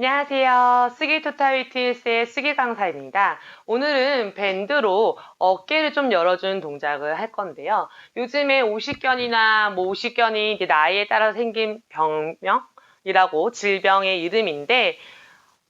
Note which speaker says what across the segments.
Speaker 1: 안녕하세요. 스기 토탈위티스의 스기 강사입니다. 오늘은 밴드로 어깨를 좀 열어주는 동작을 할 건데요. 요즘에 오십견이나 뭐 오십견이 나이에 따라 생긴 병명이라고 질병의 이름인데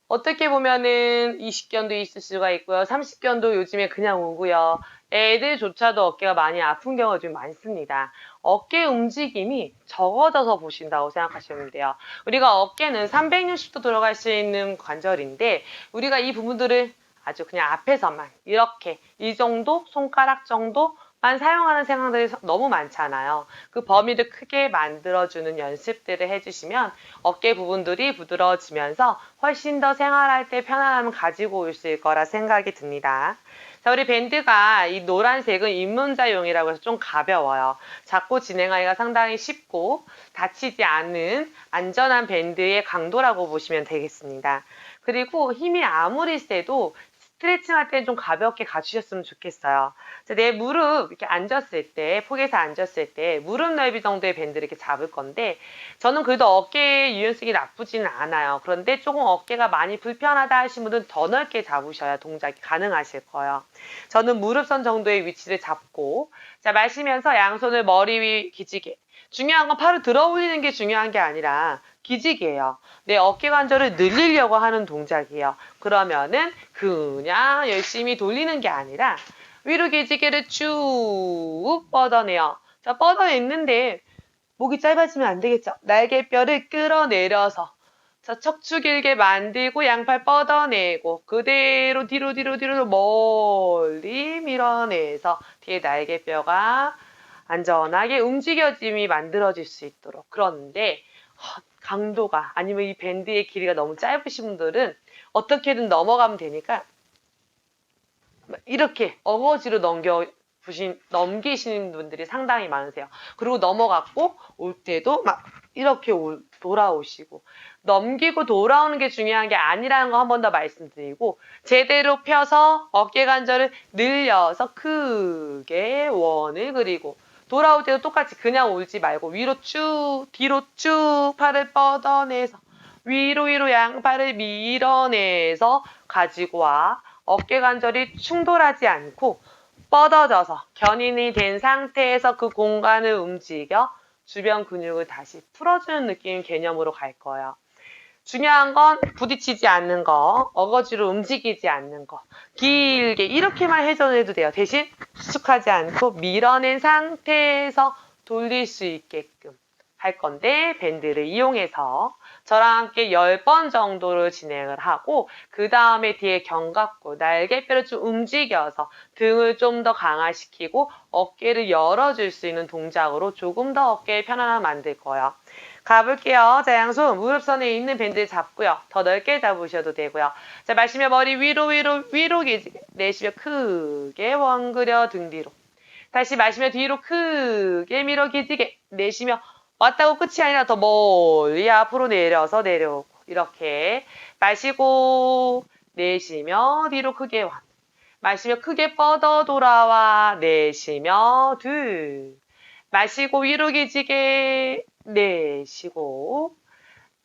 Speaker 1: 어떻게 보면은 20견도 있을 수가 있고요. 30견도 요즘에 그냥 오고요. 애들조차도 어깨가 많이 아픈 경우가 좀 많습니다. 어깨 움직임이 적어져서 보신다고 생각하시면 돼요. 우리가 어깨는 360도 돌아갈 수 있는 관절인데 우리가 이 부분들을 아주 그냥 앞에서만 이렇게 이 정도 손가락 정도만 사용하는 생각들이 너무 많잖아요. 그 범위를 크게 만들어주는 연습들을 해주시면 어깨 부분들이 부드러워지면서 훨씬 더 생활할 때 편안함을 가지고 올 수 있을 거라 생각이 듭니다. 자, 우리 밴드가 이 노란색은 입문자용이라고 해서 좀 가벼워요. 잡고 진행하기가 상당히 쉽고 다치지 않은 안전한 밴드의 강도라고 보시면 되겠습니다. 그리고 힘이 아무리 세도 스트레칭 할 때는 좀 가볍게 가주셨으면 좋겠어요. 자, 내 무릎 이렇게 앉았을 때, 폭에서 앉았을 때 무릎 넓이 정도의 밴드를 이렇게 잡을 건데 저는 그래도 어깨 유연성이 나쁘지는 않아요. 그런데 조금 어깨가 많이 불편하다 하신 분은 더 넓게 잡으셔야 동작이 가능하실 거예요. 저는 무릎선 정도의 위치를 잡고 자 마시면서 양손을 머리 위 기지개 중요한 건 팔을 들어 올리는 게 중요한 게 아니라 기지개예요. 내 어깨 관절을 늘리려고 하는 동작이에요. 그러면은 그냥 열심히 돌리는 게 아니라 위로 기지개를 쭉 뻗어내요. 자, 뻗어냈는데 목이 짧아지면 안 되겠죠. 날개뼈를 끌어내려서 자, 척추 길게 만들고 양팔 뻗어내고 그대로 뒤로 뒤로 뒤로 멀리 밀어내서 뒤에 날개뼈가 안전하게 움직여짐이 만들어질 수 있도록 그런데 어, 강도가 아니면 이 밴드의 길이가 너무 짧으신 분들은 어떻게든 넘어가면 되니까 이렇게 어거지로 넘겨 부신 넘기시는 분들이 상당히 많으세요. 그리고 넘어갔고 올 때도 막 이렇게 올, 돌아오시고 넘기고 돌아오는 게 중요한 게 아니라는 거 한 번 더 말씀드리고 제대로 펴서 어깨 관절을 늘려서 크게 원을 그리고 돌아올 때도 똑같이 그냥 올지 말고 위로 쭉 뒤로 쭉 팔을 뻗어내서 위로 위로 양팔을 밀어내서 가지고 와 어깨 관절이 충돌하지 않고 뻗어져서 견인이 된 상태에서 그 공간을 움직여 주변 근육을 다시 풀어주는 느낌 개념으로 갈 거예요. 중요한 건 부딪히지 않는 거, 어거지로 움직이지 않는 거. 길게 이렇게만 회전해도 돼요. 대신 수축하지 않고 밀어낸 상태에서 돌릴 수 있게끔 할 건데 밴드를 이용해서 저랑 함께 10번 정도를 진행을 하고 그 다음에 뒤에 견갑골, 날개뼈를 좀 움직여서 등을 좀 더 강화시키고 어깨를 열어줄 수 있는 동작으로 조금 더 어깨에 편안함을 만들 거예요. 가볼게요. 자, 양손 무릎선에 있는 밴드 잡고요. 더 넓게 잡으셔도 되고요. 자, 마시며 머리 위로 위로 위로 내쉬며 크게 원 그려 등 뒤로. 다시 마시며 뒤로 크게 밀어 기지게 내쉬며 왔다고 끝이 아니라 더 멀리 앞으로 내려서 내려오고 이렇게 마시고 내쉬며 뒤로 크게 원. 마시며 크게 뻗어 돌아와 내쉬며 둘. 마시고 위로 기지게 내쉬고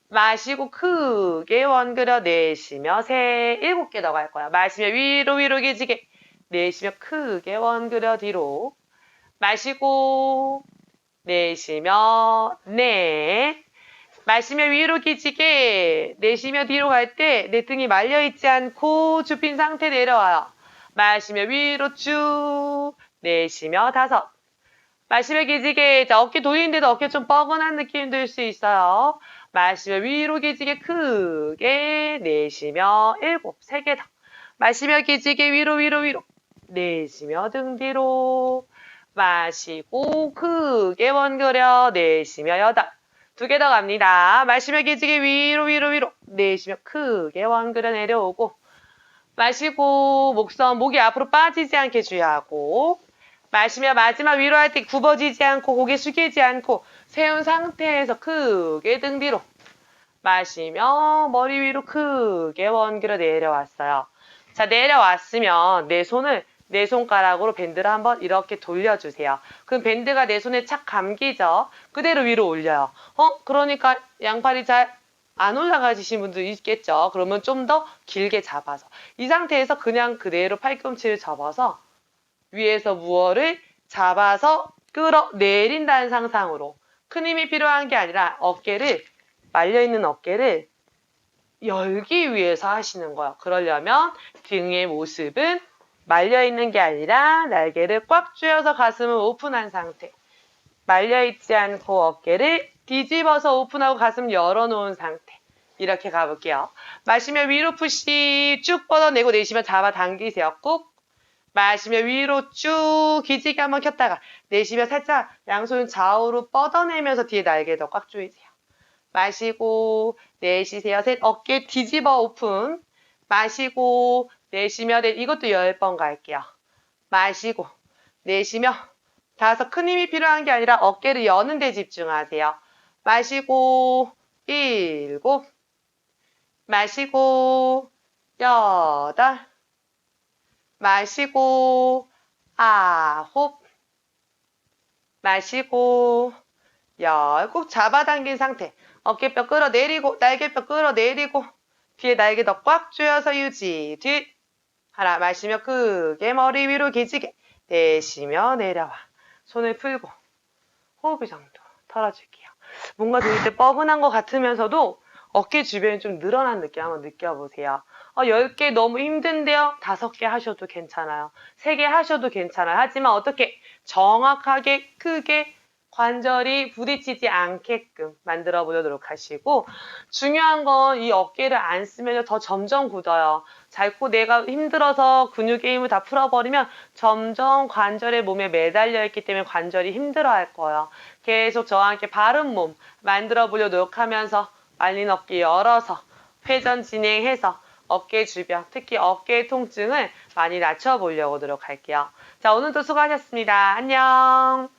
Speaker 1: 마시고 크게 원 그려 내쉬며 세 일곱 개 더 갈 거야. 마시며 위로 위로 기지게 내쉬며 크게 원 그려 뒤로 마시고 내쉬며 넷 마시며 위로 기지게 내쉬며 뒤로 갈 때 내 등이 말려 있지 않고 줍힌 상태 내려와요. 마시며 위로 쭉 내쉬며 다섯 마시며 기지개 자 어깨 돌리는데도 어깨 좀 뻐근한 느낌 들 수 있어요. 마시며 위로 기지개 크게 내쉬며 일곱 세 개 더. 마시며 기지개 위로 위로 위로 내쉬며 등 뒤로 마시고 크게 원그려 내쉬며 여덟 두 개 더 갑니다. 마시며 기지개 위로 위로 위로 내쉬며 크게 원그려 내려오고 마시고 목선 목이 앞으로 빠지지 않게 주의하고 마시며 마지막 위로 할 때 굽어지지 않고 고개 숙이지 않고 세운 상태에서 크게 등 뒤로 마시며 머리 위로 크게 원기로 내려왔어요. 자 내려왔으면 내 손을 내 손가락으로 밴드를 한번 이렇게 돌려주세요. 그럼 밴드가 내 손에 착 감기죠. 그대로 위로 올려요. 어? 그러니까 양팔이 잘 안 올라가지신 분도 있겠죠. 그러면 좀 더 길게 잡아서 이 상태에서 그냥 그대로 팔꿈치를 접어서 위에서 무어를 잡아서 끌어내린다는 상상으로 큰 힘이 필요한 게 아니라 어깨를 말려있는 어깨를 열기 위해서 하시는 거예요. 그러려면 등의 모습은 말려있는 게 아니라 날개를 꽉 쥐어서 가슴을 오픈한 상태. 말려있지 않고 어깨를 뒤집어서 오픈하고 가슴 열어놓은 상태. 이렇게 가볼게요. 마시면 위로 푸시 쭉 뻗어내고 내쉬면 잡아당기세요. 꾹. 마시면 위로 쭉 기지개 한번 켰다가 내쉬면 살짝 양손 좌우로 뻗어내면서 뒤에 날개 더 꽉 조이세요. 마시고 내쉬세요. 셋 어깨 뒤집어 오픈. 마시고 내쉬며 넷 이것도 10번 갈게요. 마시고 내쉬며 다섯 큰 힘이 필요한 게 아니라 어깨를 여는 데 집중하세요. 마시고 일곱 마시고 여덟 마시고 아홉 마시고 열꾹 잡아당긴 상태 어깨뼈 끌어내리고 날개뼈 끌어내리고 뒤에 날개 더 꽉 조여서 유지 뒤 하나 마시며 크게 머리 위로 기지개 내쉬며 내려와 손을 풀고 호흡이 정도 털어줄게요 뭔가 들을 때 뻐근한 것 같으면서도 어깨 주변이 좀 늘어난 느낌 한번 느껴보세요 어, 10개 너무 힘든데요. 5개 하셔도 괜찮아요. 3개 하셔도 괜찮아요. 하지만 어떻게 정확하게 크게 관절이 부딪히지 않게끔 만들어 보도록 하시고 중요한 건 이 어깨를 안 쓰면 더 점점 굳어요. 자꾸 내가 힘들어서 근육의 힘을 다 풀어버리면 점점 관절의 몸에 매달려 있기 때문에 관절이 힘들어할 거예요. 계속 저와 함께 바른 몸 만들어 보려 노력하면서 말린 어깨 열어서 회전 진행해서 어깨 주변, 특히 어깨 통증을 많이 낮춰보려고 노력할게요. 자, 오늘도 수고하셨습니다. 안녕!